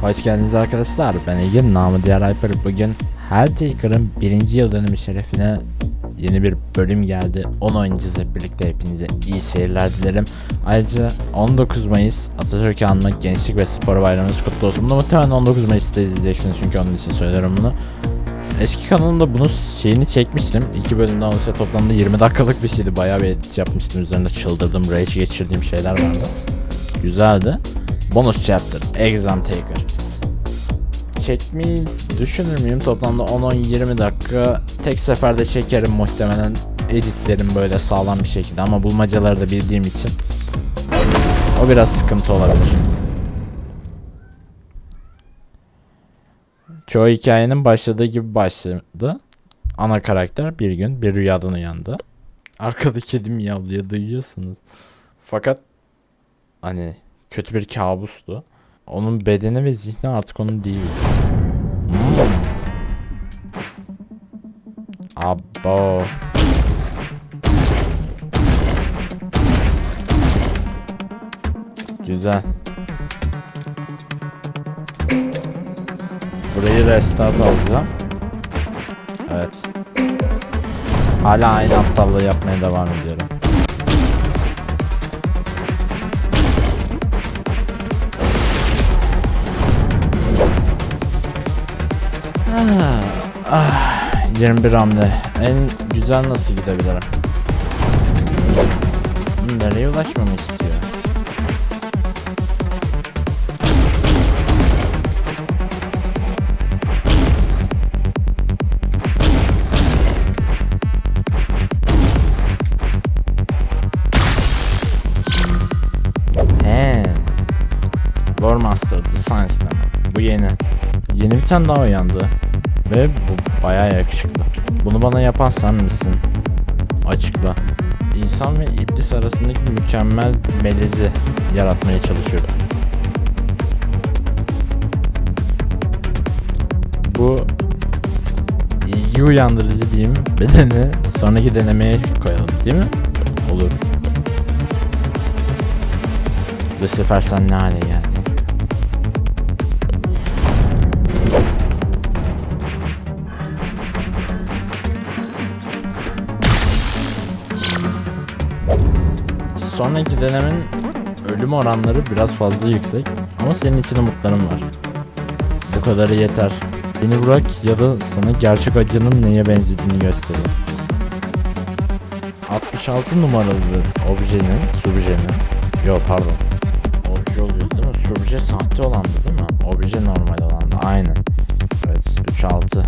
Hoş geldiniz arkadaşlar. Ben Ege, namı diğer Hyper. Bugün Helltaker'ın birinci yıl dönümü şerefine yeni bir bölüm geldi. Onu oynayacağız birlikte. Hepinize iyi seyirler dilerim. Ayrıca 19 Mayıs Atatürk'ü anmak Gençlik ve Spor Bayramımız kutlu olsun. Bunu muhtemelen 19 Mayıs'ta izleyeceksiniz çünkü onun için söylüyorum bunu. Eski kanalımda bunu şeyini çekmiştim. İki bölümden oluşan toplamda 20 dakikalık bir şeydi. Bayağı bir edit yapmıştım. Üzerinde çıldırdım, rage geçirdiğim şeyler vardı. Güzeldi. Bonus chapter, exam taker. Çekmeyi düşünür müyüm? Toplamda 10-10-20 dakika tek seferde çekerim muhtemelen. Editlerim böyle sağlam bir şekilde ama bulmacaları da bildiğim için o biraz sıkıntı olabilir. Çoğu hikayenin başladığı gibi başladı. Ana karakter bir gün bir rüyadan uyandı. Arkada kedi miyavlıyor duyuyorsunuz. Fakat hani kötü bir kabustu. Onun bedeni ve zihni artık onun değil. Hmm. Abo. Güzel. Burayı restart alacağım. Evet. Hala aynı aptallığı yapmaya devam ediyorum. Ah, ah, 21 hamle. En güzel nasıl gidebilirim? Nereye ulaşmamı istiyor? He. Lore Master The Science. Bu yeni. Yeni bir tane daha uyandı. Ve bu bayağı yakışıklı. Bunu bana yapan sen misin? Açıkla. İnsan ve iblis arasındaki mükemmel melezi yaratmaya çalışıyorum. Bu ilgi uyandırıcı diyeyim bedeni sonraki denemeye koyalım değil mi? Olur. Bu sefer sen ne hale geldin? Sonraki denemin ölüm oranları biraz fazla yüksek ama senin için umutlarım var. Bu kadarı yeter. Beni bırak ya da sana gerçek acının neye benzediğini göstereyim. 66 numaralı objenin, subjenin, yok pardon. Obje oluyor değil mi? Subje sahte olandı değil mi? Obje normal olandı, aynen. Evet, 3-6.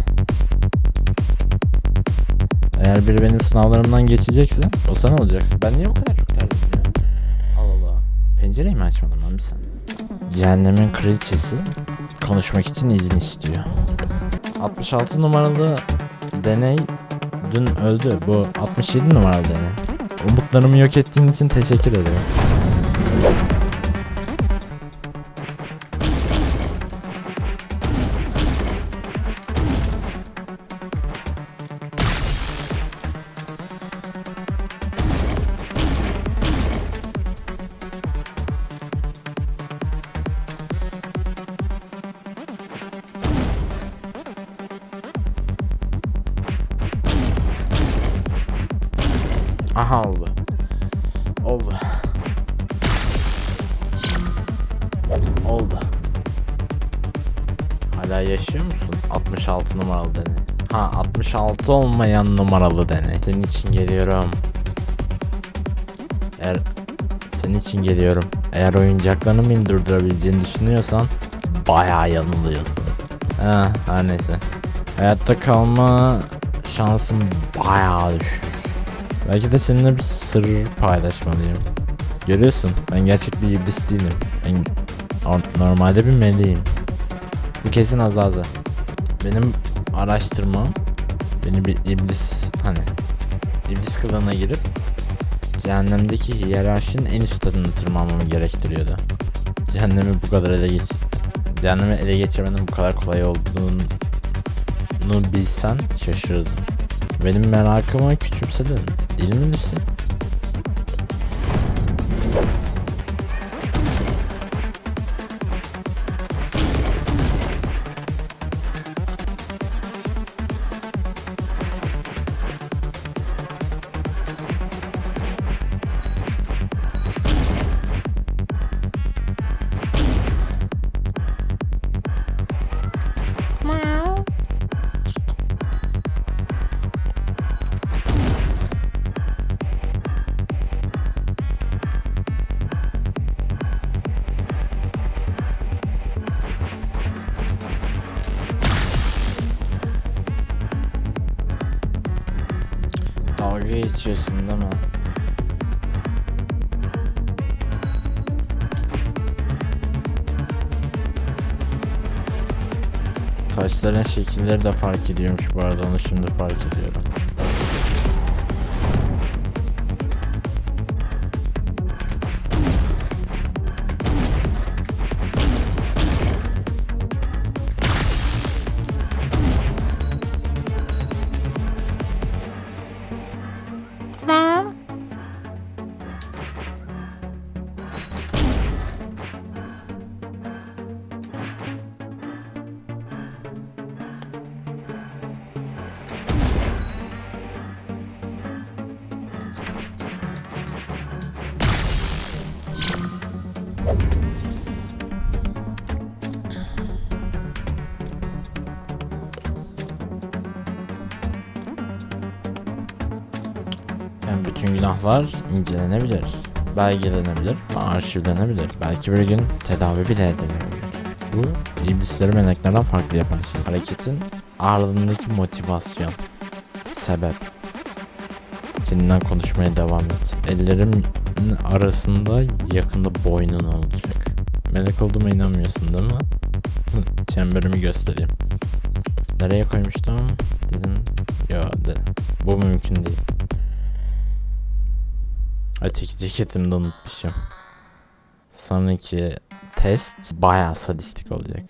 Eğer biri benim sınavlarımdan geçecekse o sen olacaksın. Ben niye o kadar Pencereyi mi açmadım lan bir saniye? Cehennemin kraliçesi konuşmak için izin istiyor. 66 numaralı deney dün öldü. Bu 67 numaralı deney. Umutlarımı yok ettiğin için teşekkür ederim. Aha oldu. Oldu. Oldu. Hala yaşıyor musun? 66 numaralı deney. Ha 66 olmayan numaralı deney. Senin için geliyorum. Eğer senin için geliyorum. Eğer oyuncaklarını mı durdurabileceğini düşünüyorsan bayağı yanılıyorsun. Ha, her neyse. Hayatta kalma şansın bayağı düşük. Belki de seninle bir sır paylaşmalıyım. Görüyorsun ben gerçek bir iblis değilim. Ben or- normalde bir meleğim. Bu kesin Azaza. Benim araştırmam beni bir iblis hani iblis kılığına girip cehennemdeki hiyerarşinin en üst tadını tırmanmamı gerektiriyordu. Cehennemi bu kadar ele geç cehennemi ele geçirmenin bu kadar kolay olduğunu bilsen şaşırdın. Benim merakımı küçümsedin. Değil mi Lucy? Taşların şekilleri de fark ediyormuş bu arada onu şimdi fark ediyorum. Bütün günahlar incelenebilir, belgelenebilir arşivlenebilir. Belki bir gün tedavi bile edilebilir. Bu iblisleri meleklerden farklı yapan şey. Hareketin ardındaki motivasyon, sebep. Kendinden konuşmaya devam et. Ellerimin arasında yakında boynun olacak. Melek olduğuma inanmıyorsun değil mi? Çemberimi göstereyim. Nereye koymuştum? Dedim. Yo de. Bu mümkün değil. Öteki ceketimi de unutmuşum. Sonraki test bayağı sadistik olacak.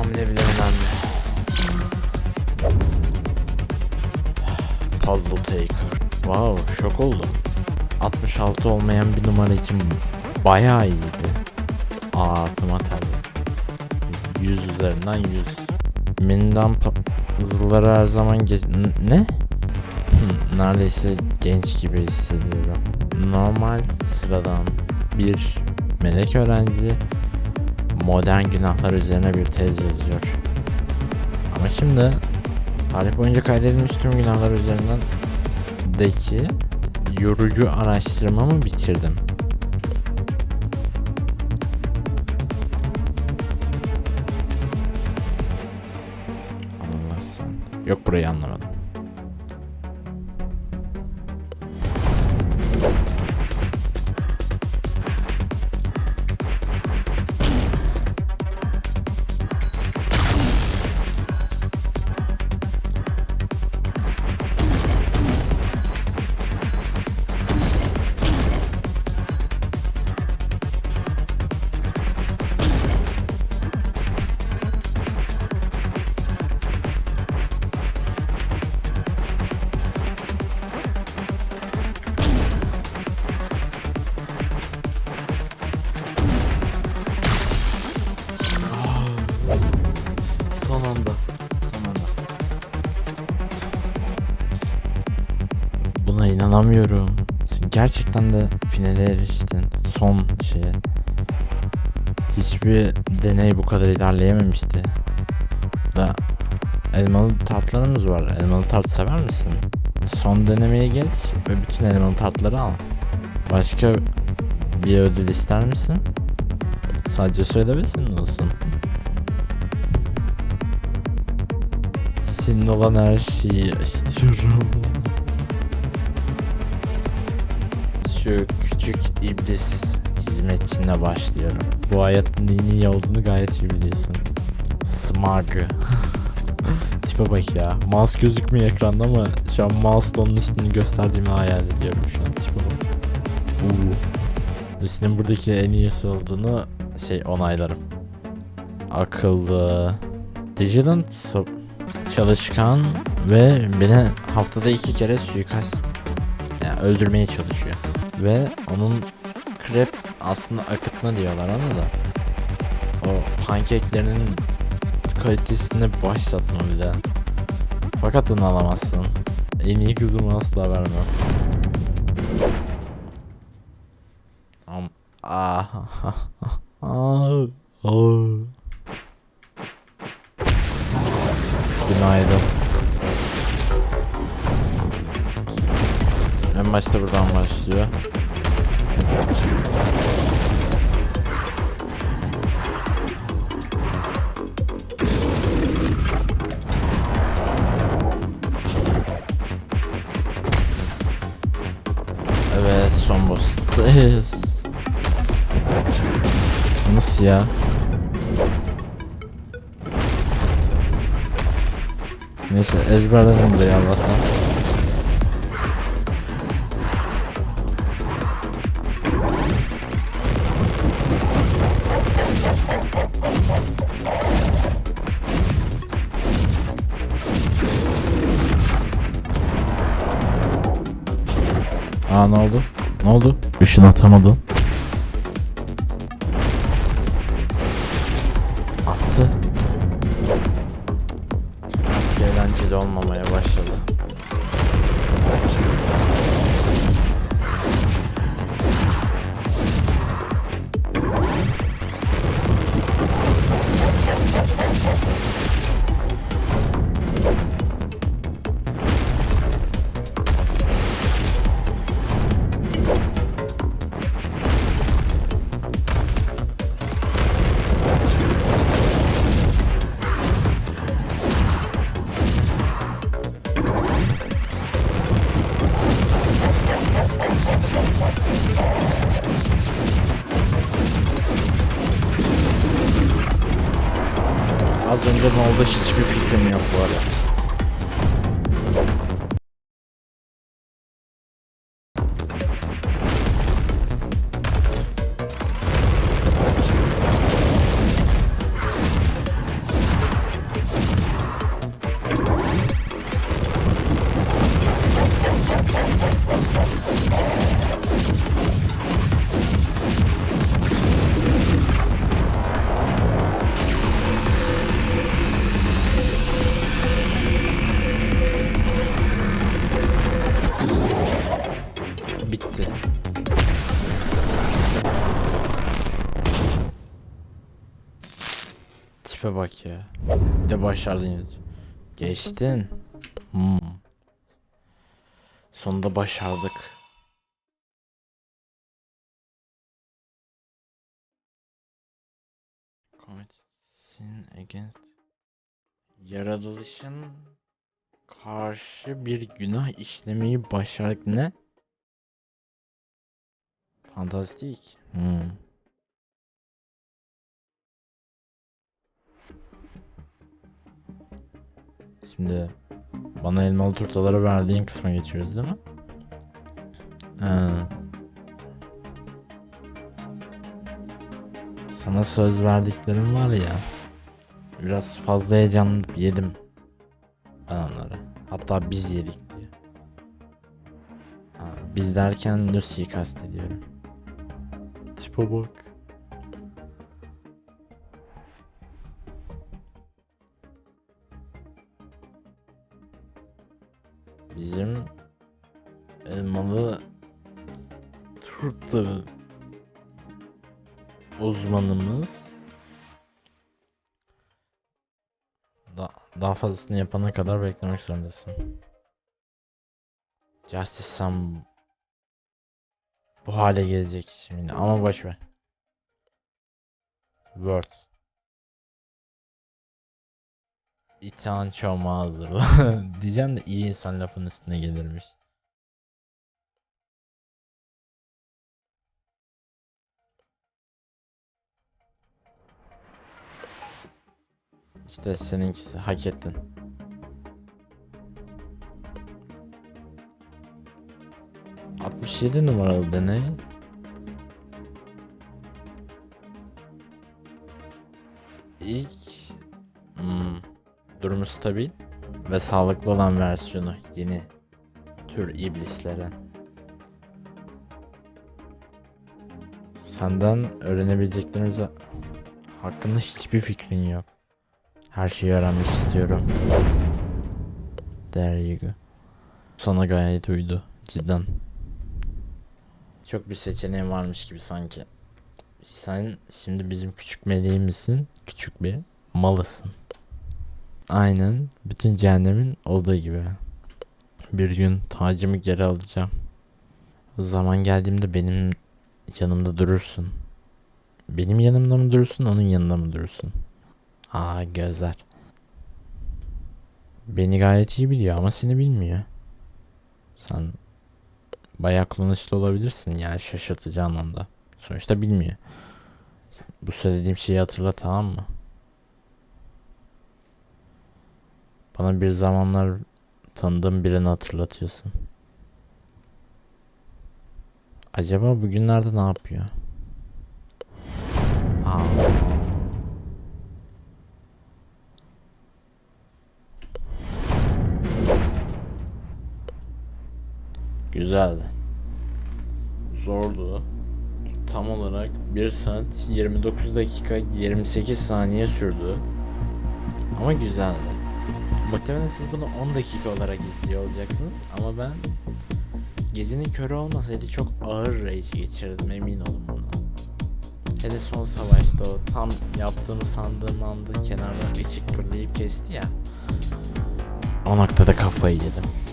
Hamle bile önemli. Puzzle Taker. Wow, şok oldum. 66 olmayan bir numara için bayağı iyiydi. Aa aklıma tabii. 100 üzerinden 100. Mindan puzzle'ları her zaman geç... Ne? Hmm, neredeyse genç gibi hissediyorum. Normal sıradan bir melek öğrenci modern günahlar üzerine bir tez yazıyor. Ama şimdi tarih boyunca kaydedilmiş tüm günahlar üzerinden deki yorucu araştırmamı bitirdim. Allah sen. Yok burayı anlamadım. Son anda. Son anda. Buna inanamıyorum. Gerçekten de finale eriştin. Son şeye. Hiçbir deney bu kadar ilerleyememişti. Da elmalı tartlarımız var. Elmalı tart sever misin? Son denemeye geç ve bütün elmalı tartları al. Başka bir ödül ister misin? Sadece söylemesin olsun. Senin olan her şeyi istiyorum. Şu küçük iblis hizmetçinle başlıyorum. Bu hayatın neyin iyi olduğunu gayet iyi biliyorsun. Smug. Tipe bak ya. Mouse gözükmüyor ekranda ama şu an mouse onun üstünü gösterdiğimi hayal ediyorum şu an. Tipe bak. Uuu. Lucy'nin buradaki en iyisi olduğunu şey onaylarım. Akıllı. Digilant çalışkan ve beni haftada iki kere suikast yani öldürmeye çalışıyor. Ve onun krep aslında akıtma diyorlar ona da. O pankeklerinin kalitesini başlatma bir de. Fakat onu alamazsın. En iyi kızımı asla vermem. Am Ah. Ah. Ah. Günaydın. En başta buradan başlıyor. Evet son boss'tayız. Nasıl ya? Neyse ezberledim burayı Allah'tan. Aa ne oldu? Ne oldu? Işın atamadın. Az önce ne oldu hiçbir fikrim yok bu arada. Bak ya. Bir de başardın. Geçtin. Hmm. Sonunda başardık. Commit sin against yaratılışın karşı bir günah işlemeyi başardık ne? Fantastik. Hmm. Şimdi bana elmalı turtaları verdiğin kısma geçiyoruz değil mi? Ha. Sana söz verdiklerim var ya. Biraz fazla heyecanlanıp yedim. Ben onları. Hatta biz yedik diye. Ha, biz derken Lucy'yi kastediyorum. Tipe bak. Fazlasını yapana kadar beklemek zorundasın. Justice Sam bu hale gelecek şimdi ama boş ver. Word. İtan çomağı hazırla. Diyeceğim de iyi insan lafın üstüne gelirmiş. İşte seninkisi hak ettin. Altmış yedi numaralı deney. İlk hmm, durumu stabil ve sağlıklı olan versiyonu yeni tür iblislere. Senden öğrenebileceklerimiz hakkında hiçbir fikrin yok. Her şeyi öğrenmek istiyorum. There you go. Sana gayet uydu. Cidden. Çok bir seçeneğim varmış gibi sanki. Sen şimdi bizim küçük meleğimizsin. Küçük bir malısın. Aynen bütün cehennemin olduğu gibi. Bir gün tacımı geri alacağım. Zaman geldiğimde benim yanımda durursun. Benim yanımda mı durursun, onun yanında mı durursun? Aa gözler. Beni gayet iyi biliyor ama seni bilmiyor. Sen bayağı kullanışlı olabilirsin yani şaşırtıcı anlamda. Sonuçta bilmiyor. Bu söylediğim şeyi hatırla tamam mı? Bana bir zamanlar tanıdığım birini hatırlatıyorsun. Acaba bugünlerde ne yapıyor? Aa. Güzeldi. Zordu. Tam olarak 1 saat 29 dakika 28 saniye sürdü. Ama güzeldi. Muhtemelen siz bunu 10 dakika olarak izliyor olacaksınız ama ben Gecenin körü olmasaydı çok ağır rage geçirdim emin olun buna. Hele son savaşta o tam yaptığımı sandığım anda kenardan ışık fırlayıp kesti ya. O noktada kafayı yedim.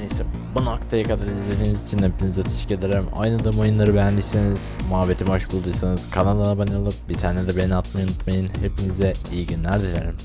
Neyse bu noktaya kadar izlediğiniz için hepinize teşekkür ederim. Oynadığım oyunları beğendiyseniz, muhabbetimi hoş bulduysanız kanala abone olup bir tane de beğeni atmayı unutmayın. Hepinize iyi günler dilerim.